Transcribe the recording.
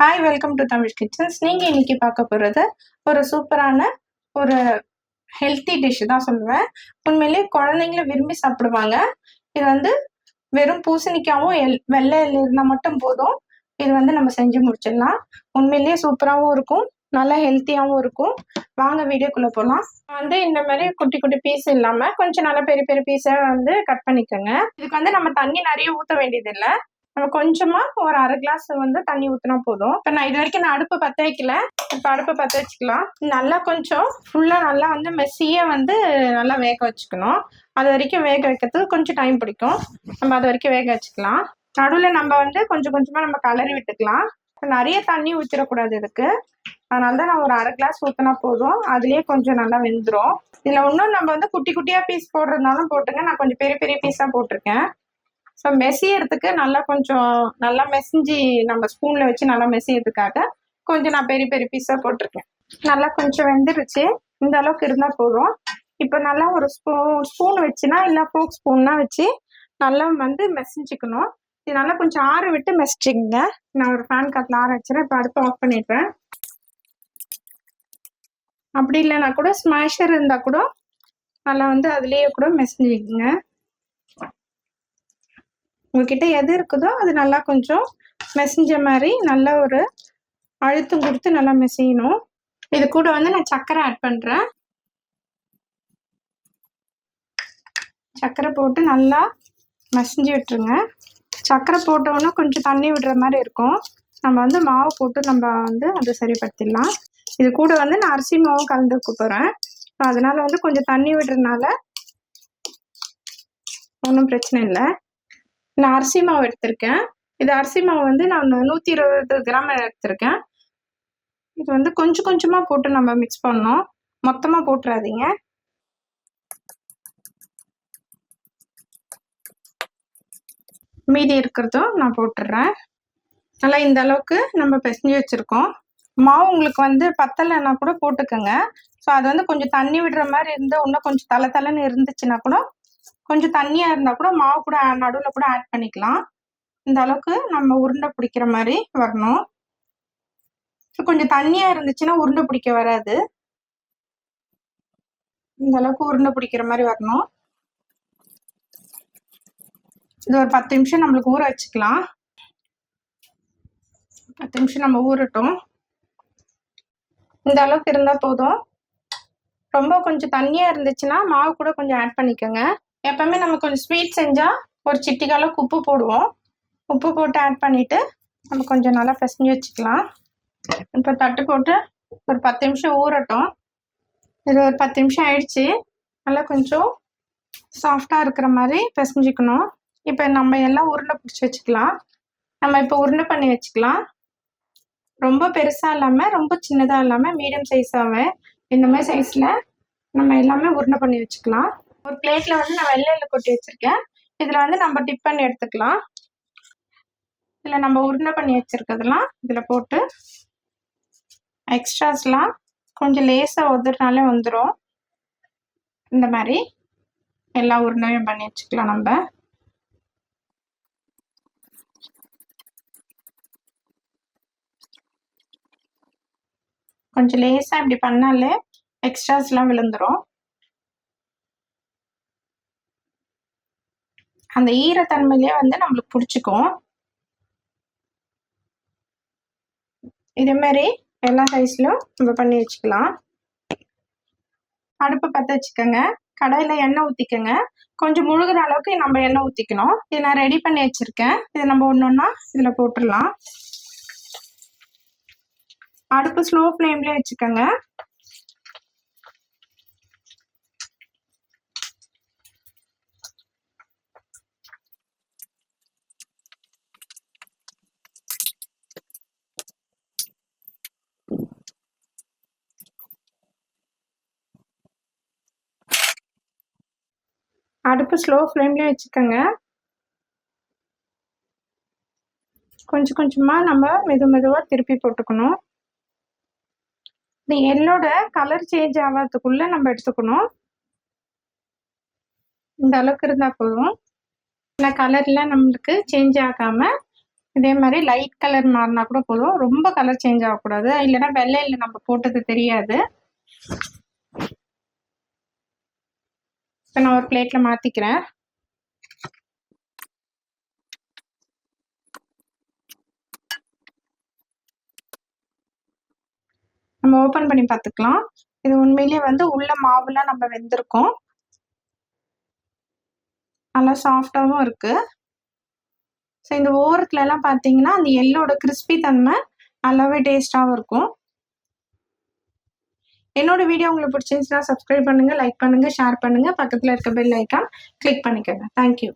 Hi welcome to Tamil kitchens நீங்கள் இன்னைக்கு பார்க்க போகிறது ஒரு சூப்பரான ஒரு ஹெல்த்தி டிஷ் தான் சொல்லுவேன். உண்மையிலேயே குழந்தைங்கள விரும்பி சாப்பிடுவாங்க. இது வந்து வெறும் பூசணிக்காவும் எல் வெள்ளை இருந்தால் மட்டும் போதும். இது வந்து நம்ம செஞ்சு முடிச்சிடலாம். உண்மையிலேயே சூப்பராகவும் இருக்கும். நல்லா ஹெல்த்தியாகவும் இருக்கும். வாங்க வீடியோக்குள்ளே போகலாம் வந்து இந்த மாதிரி குட்டி குட்டி பீஸ் இல்லாமல் கொஞ்சம் நல்லா பெரிய பெரிய பீஸாக வந்து கட் பண்ணிக்கோங்க. இதுக்கு வந்து நம்ம தண்ணி நிறைய ஊற்ற வேண்டியதில்லை. நம்ம கொஞ்சமா ஒரு அரை கிளாஸ் வந்து தண்ணி ஊற்றினா போதும். இப்போ நான் இது வரைக்கும் நான் அடுப்பு பற்ற வைக்கல. இப்போ அடுப்பு பற்ற வச்சுக்கலாம். நல்லா கொஞ்சம் ஃபுல்லாக நல்லா வந்து மெஸ்ஸியாக வந்து நல்லா வேக வச்சுக்கணும். அது வரைக்கும் வேக வைக்கிறதுக்கு கொஞ்சம் டைம் பிடிக்கும். நம்ம அது வரைக்கும் வேக வச்சுக்கலாம். நடுவில் நம்ம வந்து கொஞ்சம் கொஞ்சமாக நம்ம கலரி விட்டுக்கலாம். இப்போ நிறைய தண்ணி ஊற்றிடக்கூடாது இதுக்கு. அதனால தான் நான் ஒரு அரை கிளாஸ் ஊற்றினா போதும். அதுலேயே கொஞ்சம் நல்லா வெந்துடும் இதில் இன்னும் நம்ம வந்து குட்டி குட்டியாக பீஸ் போடுறதுனாலும் போட்டுங்க. நான் கொஞ்சம் பெரிய பெரிய பீஸாக போட்டிருக்கேன். ஸோ மெசியறதுக்கு நல்லா கொஞ்சம் நல்லா மெசிஞ்சு நம்ம ஸ்பூனில் வச்சு நல்லா மெசியறதுக்காக கொஞ்சம் நான் பெரிய பெரிய பீஸாக போட்டிருக்கேன். நல்லா கொஞ்சம் வெந்துருச்சு. இந்த அளவுக்கு இருந்தால் போதும். இப்போ நல்லா ஒரு ஸ்பூ ஸ்பூன் வச்சுனா இல்லை ஃபோக் ஸ்பூன்னா வச்சு நல்லா வந்து மெசிஞ்சிக்கணும். இது நல்லா கொஞ்சம் ஆற விட்டு மெசிச்சிக்கங்க. நான் ஒரு ஃபேன் காத்தில் ஆற வச்சுறேன். இப்போ அடுப்பு ஆஃப் பண்ணிடுறேன். அப்படி இல்லைன்னா கூட ஸ்மாஷர் இருந்தால் கூட நல்லா வந்து அதுலேயே கூட மெசிஞ்சிக்கங்க. உங்ககிட்ட எது இருக்குதோ அது நல்லா கொஞ்சம் மெசஞ்ச மாதிரி நல்லா ஒரு அழுத்தம் கொடுத்து நல்லா மெசையணும். இது கூட வந்து நான் சர்க்கரை ஆட் பண்ணுறேன் சர்க்கரை போட்டு நல்லா மசிஞ்சு விட்டுருங்க. சர்க்கரை போட்டோன்னா கொஞ்சம் தண்ணி விடுற மாதிரி இருக்கும். நம்ம வந்து மாவு போட்டு நம்ம வந்து அதை சரிப்படுத்திடலாம். இது கூட வந்து நான் அரிசி மாவும் கலந்துக்க போகிறேன் அதனால வந்து கொஞ்சம் தண்ணி விடுறதுனால ஒன்றும் பிரச்சனை இல்லை. நான் அரிசி மாவு எடுத்திருக்கேன். இது அரிசி மாவு வந்து நான் நூற்றி இருபது கிராம் எடுத்திருக்கேன். இது வந்து கொஞ்சம் கொஞ்சமாக போட்டு நம்ம மிக்ஸ் பண்ணோம் மொத்தமாக போட்டுறாதீங்க. மீதி இருக்கிறதும் நான் போட்டுடுறேன் நல்லா இந்த அளவுக்கு நம்ம பிசைஞ்சு வச்சுருக்கோம். மாவு உங்களுக்கு வந்து பத்தலைன்னா கூட போட்டுக்கோங்க. ஸோ அது வந்து கொஞ்சம் தண்ணி விடுற மாதிரி இருந்தால் இன்னும் கொஞ்சம் தலை தலைன்னு இருந்துச்சுன்னா கூட கொஞ்சம் தண்ணியாக இருந்தால் கூட மாவு கூட நடுவில் கூட ஆட் பண்ணிக்கலாம். இந்த அளவுக்கு நம்ம உருண்டை பிடிக்கிற மாதிரி வரணும். கொஞ்சம் தண்ணியாக இருந்துச்சுன்னா உருண்டை பிடிக்க வராது. இந்த அளவுக்கு உருண்டை பிடிக்கிற மாதிரி வரணும். இது ஒரு பத்து நிமிஷம் நம்மளுக்கு ஊற வச்சுக்கலாம். பத்து நிமிஷம் நம்ம ஊறட்டும். இந்த அளவுக்கு இருந்தால் போதும். ரொம்ப கொஞ்சம் தண்ணியாக இருந்துச்சுன்னா மாவு கூட கொஞ்சம் ஆட் பண்ணிக்கோங்க. எப்பவுமே நம்ம கொஞ்சம் ஸ்வீட் செஞ்சால் ஒரு சிட்டிக்கால உப்பு போடுவோம். உப்பு போட்டு ஆட் பண்ணிவிட்டு நம்ம கொஞ்சம் நல்லா பிசைஞ்சு வச்சுக்கலாம். இப்போ தட்டு போட்டு ஒரு பத்து நிமிஷம் ஊறட்டும். இது ஒரு பத்து நிமிஷம் ஆயிடுச்சு. நல்லா கொஞ்சம் சாஃப்டாக இருக்கிற மாதிரி பிசைஞ்சிக்கணும் இப்போ நம்ம எல்லாம் உருண்டை பிடிச்சி வச்சுக்கலாம். நம்ம இப்போ உருண்டை பண்ணி வச்சுக்கலாம். ரொம்ப பெருசாக இல்லாமல் ரொம்ப சின்னதாக இல்லாமல் மீடியம் சைஸாகவே இந்த மாதிரி சைஸில் நம்ம எல்லாமே உருண்டை பண்ணி வச்சுக்கலாம். ஒரு பிளேட்டில் வந்து நான் வெள்ளையில் கொட்டி வச்சுருக்கேன். இதில் வந்து நம்ம டிப் பண்ணி எடுத்துக்கலாம். இதில் நம்ம உருண்டை பண்ணி வச்சுருக்கிறதுலாம் இதில் போட்டு எக்ஸ்ட்ராஸ்லாம் கொஞ்சம் லேசாக உதிரினாலே வந்துடும் இந்த மாதிரி எல்லா உருண்டையும் பண்ணி வச்சுக்கலாம் நம்ம. கொஞ்சம் லேசாக இப்படி பண்ணாலே எக்ஸ்ட்ராஸ்லாம் விழுந்துடும் அந்த ஈரத்தன்மையிலே வந்து நம்மளுக்கு பிடிச்சிக்கும். இதே மாதிரி எல்லா சைஸ்லையும் நம்ம பண்ணி வச்சுக்கலாம். அடுப்பு பற்ற வச்சுக்கோங்க. கடையில் எண்ணெய் ஊற்றிக்கோங்க கொஞ்சம் முழுகிற அளவுக்கு நம்ம எண்ணெய் ஊற்றிக்கணும் இதை நான் ரெடி பண்ணி வச்சுருக்கேன். இதை நம்ம ஒன்று ஒன்றா இதில் போட்டுடலாம். அடுப்பு ஸ்லோ ஃப்ளேம்லேயே வச்சுக்கோங்க. அடுப்பு ஸ்லோ ஃப்ளேம்லேயே வச்சுக்கோங்க. கொஞ்சம் கொஞ்சமாக நம்ம மெது மெதுவாக திருப்பி போட்டுக்கணும். இந்த எல்லோட கலர் சேஞ்ச் ஆகிறதுக்குள்ளே நம்ம எடுத்துக்கணும். இந்த அளவுக்கு இருந்தால் போதும். இல்லை கலர்லாம் நம்மளுக்கு சேஞ்ச் ஆகாமல் இதே மாதிரி லைட் கலர் மாறினா கூட போதும். ரொம்ப கலர் சேஞ்ச் ஆகக்கூடாது. இல்லைன்னா வெள்ளையில் நம்ம போட்டது தெரியாது. இப்போ நான் ஒரு பிளேட்டில் மாற்றிக்கிறேன் நம்ம ஓப்பன் பண்ணி பார்த்துக்கலாம். இது உண்மையிலேயே வந்து உள்ள மாவுலாம் நம்ம வெந்திருக்கோம். நல்லா சாஃப்டாகவும் இருக்குது ஸோ இந்த ஓரத்துலலாம் பார்த்தீங்கன்னா அந்த எள்ளோட கிறிஸ்பி தன்மை நல்லாவே டேஸ்ட்டாகவும் இருக்கும். என்னோட வீடியோ உங்களுக்கு பிடிச்சிருந்துச்சுன்னா சப்ஸ்கிரைப் பண்ணுங்கள் லைக் பண்ணுங்கள் ஷேர் பண்ணுங்கள் பக்கத்தில் இருக்க பெல் ஐக்கான் கிளிக் பண்ணிக்கோங்க. Thank you